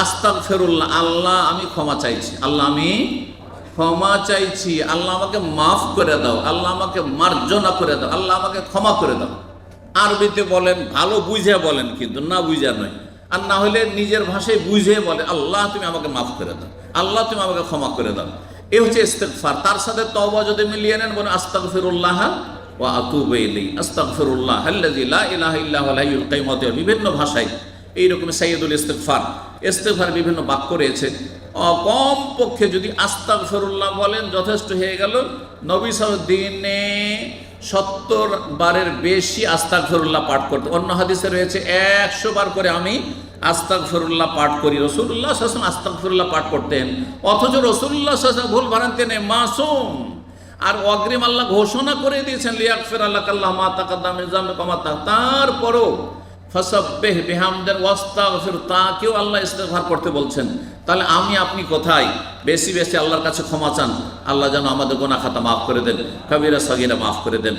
আস্তাক ফেরুল্লাহ আল্লাহ আমি ক্ষমা চাইছি। আল্লাহ আমি ক্ষমা চাইছি। আল্লাহ আমাকে মাফ করে দাও। আল্লাহ আমাকে মার্জনা করে দাও। আল্লাহ আমাকে ক্ষমা করে দাও। আরবিতে বলেন, ভালো বুঝে বলেন কিন্তু না বুঝা নয়। আর না হলে নিজের ভাষায় বুঝে বলে, আল্লাহ তুমি আমাকে মাফ করে দাও। আল্লাহ তুমি আমাকে ক্ষমা করে দাও। এ হচ্ছে ইস্তেকফার তার সাথে তওবা যদি মিলিয়ে নেন, বলেন, আস্তাগফিরুল্লাহ ওয়া আতুবু ইলাইহি। আস্তাগফিরুল্লাহ আল্লাযী লা ইলাহা ইল্লা হুয়াল হাইয়ুল কাইয়্যুম। বিভিন্ন ভাষায় এইরকম সাইয়্যিদুল ইস্তেগফার। ইস্তেগফার বিভিন্ন বাক্য রয়েছে। কম পক্ষে যদি আস্তাক ফেরুল্লাহ বলেন, যথেষ্ট হয়ে গেল। নবী সত্তর বারের বেশি আস্তাক ফেরুল্লাহ পাঠ করতে অন্য হাদিসে রয়েছে, একশো বার করে আমি আস্তাক ফেরুল্লাহ পাঠ করি। রসুল্লাহ শাসন আস্তাক ফেরুল্লাহ পাঠ করতেন। অথচ রসুল্লাহ শাসন ভুল ভ্রান্তি নেই মাসুম। আর অগ্রিম আল্লাহ ঘোষণা করে দিয়েছেন লিয়াক ফের আল্লাহ কাল্লাহ মা তাকাদ্দাম তারপরও ফসব্বেহ বেহামদের ওয়াস্তাগফির তাকেও আল্লাহ ইস্তেগফার করতে বলছেন। তাহলে আমি, আপনি কোথায়? বেশি বেশি আল্লাহর কাছে ক্ষমা চান। আল্লাহ যেন আমাদের গোনা খাতা মাফ করে দেন। কবিরা, সগিরা মাফ করে দেন।